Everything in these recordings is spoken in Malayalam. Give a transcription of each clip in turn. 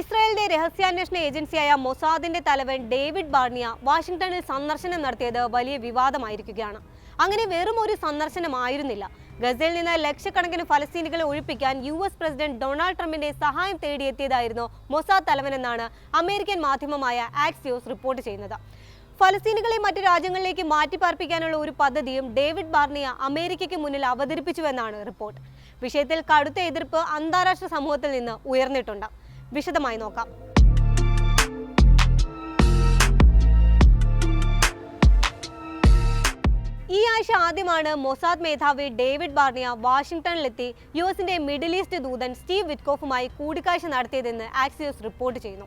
ഇസ്രായേലിന്റെ രഹസ്യാന്വേഷണ ഏജൻസിയായ മൊസാദിന്റെ തലവൻ ഡേവിഡ് ബാർണിയ വാഷിംഗ്ടണിൽ സന്ദർശനം നടത്തിയത് വലിയ വിവാദമായിരിക്കുകയാണ്. അങ്ങനെ വെറും ഒരു സന്ദർശനമായിരുന്നില്ല. ഗസയിൽ നിന്ന് ലക്ഷക്കണക്കിന് ഫലസ്തീനികളെ ഒഴിപ്പിക്കാൻ യു എസ് പ്രസിഡന്റ് ഡൊണാൾഡ് ട്രംപിന്റെ സഹായം തേടിയെത്തിയതായിരുന്നു മൊസാദ് തലവനെന്നാണ് അമേരിക്കൻ മാധ്യമമായ ആക്സിയോസ് റിപ്പോർട്ട് ചെയ്യുന്നത്. ഫലസ്തീനികളെ മറ്റ് രാജ്യങ്ങളിലേക്ക് മാറ്റിപ്പാർപ്പിക്കാനുള്ള ഒരു പദ്ധതിയും ഡേവിഡ് ബാർണിയ അമേരിക്കയ്ക്ക് മുന്നിൽ അവതരിപ്പിച്ചുവെന്നാണ് റിപ്പോർട്ട്. വിഷയത്തിൽ കടുത്ത എതിർപ്പ് അന്താരാഷ്ട്ര സമൂഹത്തിൽ നിന്ന് ഉയർന്നിട്ടുണ്ട്. വിശദമായി നോക്കാം. ഈ ആഴ്ച ആദ്യമാണ് മൊസാദ് മേധാവി ഡേവിഡ് ബാർണിയ വാഷിംഗ്ടണിലെത്തി യു എസിന്റെ മിഡിൽ ഈസ്റ്റ് ദൂതൻ സ്റ്റീവ് വിറ്റ്കോഫുമായി കൂടിക്കാഴ്ച നടത്തിയതെന്ന് ആക്സിയോസ് റിപ്പോർട്ട് ചെയ്യുന്നു.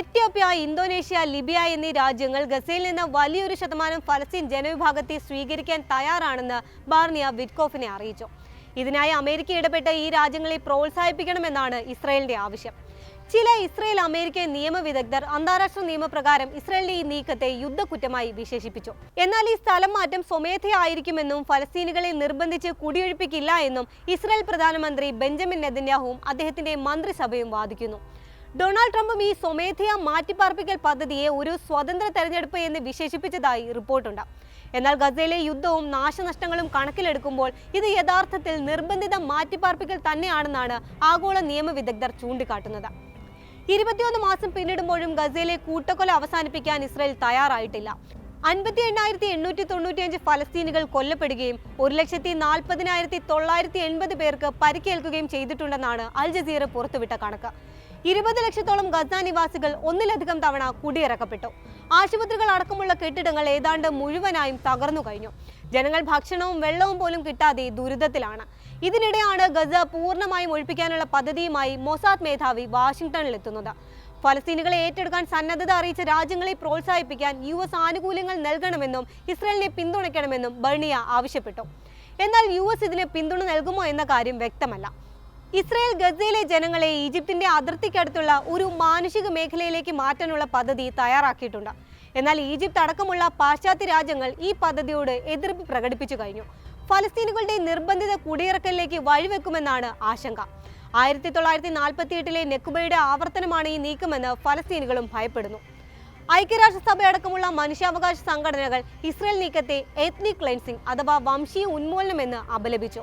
എത്യോപ്യ ഇന്തോനേഷ്യ ലിബിയ എന്നീ രാജ്യങ്ങൾ ഗസയിൽ നിന്ന് വലിയൊരു ശതമാനം ഫലസ്തീൻ ജനവിഭാഗത്തെ സ്വീകരിക്കാൻ തയ്യാറാണെന്ന് ബാർണിയ വിറ്റ്കോഫിനെ അറിയിച്ചു. ഇതിനായി അമേരിക്ക ഇടപെട്ട് ഈ രാജ്യങ്ങളെ പ്രോത്സാഹിപ്പിക്കണമെന്നാണ് ഇസ്രായേലിന്റെ ആവശ്യം. ചില ഇസ്രയേൽ അമേരിക്കൻ നിയമവിദഗ്ധർ അന്താരാഷ്ട്ര നിയമപ്രകാരം ഇസ്രയേലിന്റെ ഈ നീക്കത്തെ യുദ്ധക്കുറ്റമായി വിശേഷിപ്പിച്ചു. എന്നാൽ ഈ സ്ഥലം മാറ്റം സ്വമേധയായിരിക്കുമെന്നും ഫലസ്തീനുകളെ നിർബന്ധിച്ച് കുടിയൊഴിപ്പിക്കില്ല എന്നും ഇസ്രയേൽ പ്രധാനമന്ത്രി ബെഞ്ചമിൻ നെതന്യാഹുവും അദ്ദേഹത്തിന്റെ മന്ത്രിസഭയും വാദിക്കുന്നു. ഡൊണാൾഡ് ട്രംപും ഈ സ്വമേധയാ മാറ്റിപ്പാർപ്പിക്കൽ പദ്ധതിയെ ഒരു സ്വതന്ത്ര തെരഞ്ഞെടുപ്പ് എന്ന് വിശേഷിപ്പിച്ചതായി റിപ്പോർട്ടുണ്ട്. എന്നാൽ ഗസയിലെ യുദ്ധവും നാശനഷ്ടങ്ങളും കണക്കിലെടുക്കുമ്പോൾ ഇത് യഥാർത്ഥത്തിൽ നിർബന്ധിത മാറ്റിപ്പാർപ്പിക്കൽ തന്നെയാണെന്നാണ് ആഗോള നിയമവിദഗ്ധർ ചൂണ്ടിക്കാട്ടുന്നത്. ഇരുപത്തിയൊന്ന് മാസം പിന്നിടുമ്പോഴും ഗസയിലെ കൂട്ടക്കൊല അവസാനിപ്പിക്കാൻ ഇസ്രായേൽ തയ്യാറായിട്ടില്ല. അൻപത്തി എണ്ണായിരത്തി എണ്ണൂറ്റി തൊണ്ണൂറ്റിയഞ്ച് ഫലസ്തീനുകൾ കൊല്ലപ്പെടുകയും ഒരു ലക്ഷത്തി നാൽപ്പതിനായിരത്തി തൊള്ളായിരത്തി എൺപത് പേർക്ക് പരിക്കേൽക്കുകയും ചെയ്തിട്ടുണ്ടെന്നാണ് അൽ ജസീറ പുറത്തുവിട്ട കണക്ക്. ഇരുപത് ലക്ഷത്തോളം ഗസ നിവാസികൾ ഒന്നിലധികം തവണ കുടിയിറക്കപ്പെട്ടു. ആശുപത്രികൾ അടക്കമുള്ള കെട്ടിടങ്ങൾ ഏതാണ്ട് മുഴുവനായും തകർന്നു കഴിഞ്ഞു. ജനങ്ങൾ ഭക്ഷണവും വെള്ളവും പോലും കിട്ടാതെ ദുരിതത്തിലാണ്. ഇതിനിടെയാണ് ഗസ പൂർണമായും ഒഴിപ്പിക്കാനുള്ള പദ്ധതിയുമായി മൊസാദ് മേധാവി വാഷിംഗ്ടണിൽ എത്തുന്നത് ഫലസ്തീനുകളെ ഏറ്റെടുക്കാൻ സന്നദ്ധത അറിയിച്ച രാജ്യങ്ങളെ പ്രോത്സാഹിപ്പിക്കാൻ യു എസ് ആനുകൂല്യങ്ങൾ നൽകണമെന്നും ഇസ്രയേലിനെ പിന്തുണയ്ക്കണമെന്നും ബർണിയ ആവശ്യപ്പെട്ടു. എന്നാൽ യു എസ് ഇതിന് പിന്തുണ നൽകുമോ എന്ന കാര്യം വ്യക്തമല്ല. ഇസ്രയേൽ ഗസയിലെ ജനങ്ങളെ ഈജിപ്തിന്റെ അതിർത്തിക്കടുത്തുള്ള ഒരു മാനുഷിക മേഖലയിലേക്ക് മാറ്റാനുള്ള പദ്ധതി തയ്യാറാക്കിയിട്ടുണ്ട്. എന്നാൽ ഈജിപ്ത് അടക്കമുള്ള പാശ്ചാത്യ രാജ്യങ്ങൾ ഈ പദ്ധതിയോട് എതിർപ്പ് പ്രകടിപ്പിച്ചു കഴിഞ്ഞു. ഫലസ്തീനുകളുടെ നിർബന്ധിത കുടിയിറക്കലിലേക്ക് വഴിവെക്കുമെന്നാണ് ആശങ്ക. ആയിരത്തി തൊള്ളായിരത്തി നാൽപ്പത്തി എട്ടിലെ നെക്കുബയുടെ ആവർത്തനമാണ് ഈ നീക്കമെന്ന് ഫലസ്തീനുകളും ഭയപ്പെടുന്നു. ഐക്യരാഷ്ട്രസഭയടക്കമുള്ള മനുഷ്യാവകാശ സംഘടനകൾ ഇസ്രയേൽ നീക്കത്തെ എത്നിക് ക്ലെൻസിംഗ് അഥവാ വംശീയ ഉന്മൂലനമെന്ന് അപലപിച്ചു.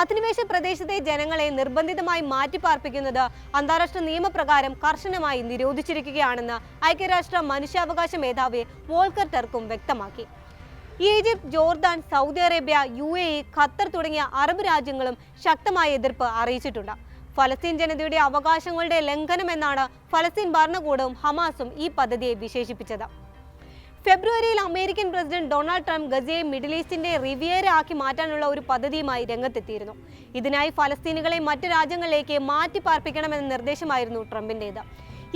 അധിനിവേശ പ്രദേശത്തെ ജനങ്ങളെ നിർബന്ധിതമായി മാറ്റിപ്പാർപ്പിക്കുന്നത് അന്താരാഷ്ട്ര നിയമപ്രകാരം കർശനമായി നിരോധിച്ചിരിക്കുകയാണെന്ന് ഐക്യരാഷ്ട്ര മനുഷ്യാവകാശ മേധാവി വോൾക്കർ ടർക്കും വ്യക്തമാക്കി. Egypt Jordan Saudi Arabia U A E Qatar തുടങ്ങിയ അറബ് രാജ്യങ്ങളും ശക്തമായ എതിർപ്പ് അറിയിച്ചിട്ടുണ്ട്. ഫലസ്തീൻ ജനതയുടെ അവകാശങ്ങളുടെ ലംഘനമെന്നാണ് ഫലസ്തീൻ ഭരണകൂടവും ഹമാസും ഈ പദ്ധതിയെ വിശേഷിപ്പിച്ചത്. ഫെബ്രുവരിയിൽ അമേരിക്കൻ പ്രസിഡന്റ് ഡൊണാൾഡ് ട്രംപ് ഗസയെ മിഡിൽ ഈസ്റ്റിന്റെ റിവിയേര ആക്കി മാറ്റാനുള്ള ഒരു പദ്ധതിയുമായി രംഗത്തെത്തിയിരുന്നു. ഇതിനായി ഫലസ്തീനുകളെ മറ്റ് രാജ്യങ്ങളിലേക്ക് മാറ്റി പാർപ്പിക്കണമെന്ന നിർദ്ദേശമായിരുന്നു ട്രംപിന്റേത്.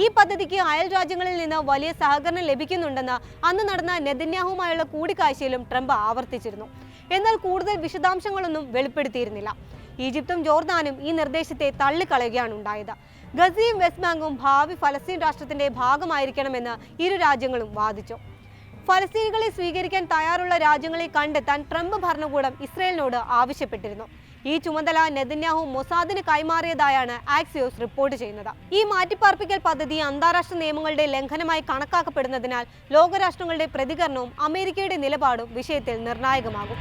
ഈ പദ്ധതിക്ക് അയൽ രാജ്യങ്ങളിൽ നിന്ന് വലിയ സഹകരണം ലഭിക്കുന്നുണ്ടെന്ന് അന്ന് നടന്ന നെതന്യാഹുമായുള്ള കൂടിക്കാഴ്ചയിലും ട്രംപ് ആവർത്തിച്ചിരുന്നു. എന്നാൽ കൂടുതൽ വിശദാംശങ്ങളൊന്നും വെളിപ്പെടുത്തിയിരുന്നില്ല. ഈജിപ്തും ജോർദാനും ഈ നിർദ്ദേശത്തെ തള്ളിക്കളയുകയാണ് ഉണ്ടായത്. ഗസയും വെസ്റ്റ് ബാങ്കും ഭാവി ഫലസ്തീൻ രാഷ്ട്രത്തിന്റെ ഭാഗമായിരിക്കണമെന്ന് ഇരു രാജ്യങ്ങളും വാദിച്ചു. ഫലസ്തീനികളെ സ്വീകരിക്കാൻ തയ്യാറുള്ള രാജ്യങ്ങളെ കണ്ടെത്താൻ ട്രംപ് ഭരണകൂടം ഇസ്രയേലിനോട് ആവശ്യപ്പെട്ടിരുന്നു. ഈ ചുമതല നെതന്യാഹു മൊസാദിന് കൈമാറിയതായാണ് ആക്സിയോസ് റിപ്പോർട്ട് ചെയ്യുന്നത്. ഈ മാറ്റിപ്പാർപ്പിക്കൽ പദ്ധതി അന്താരാഷ്ട്ര നിയമങ്ങളുടെ ലംഘനമായി കണക്കാക്കപ്പെടുന്നതിനാൽ ലോകരാഷ്ട്രങ്ങളുടെ പ്രതികരണവും അമേരിക്കയുടെ നിലപാടും വിഷയത്തിൽ നിർണായകമാകും.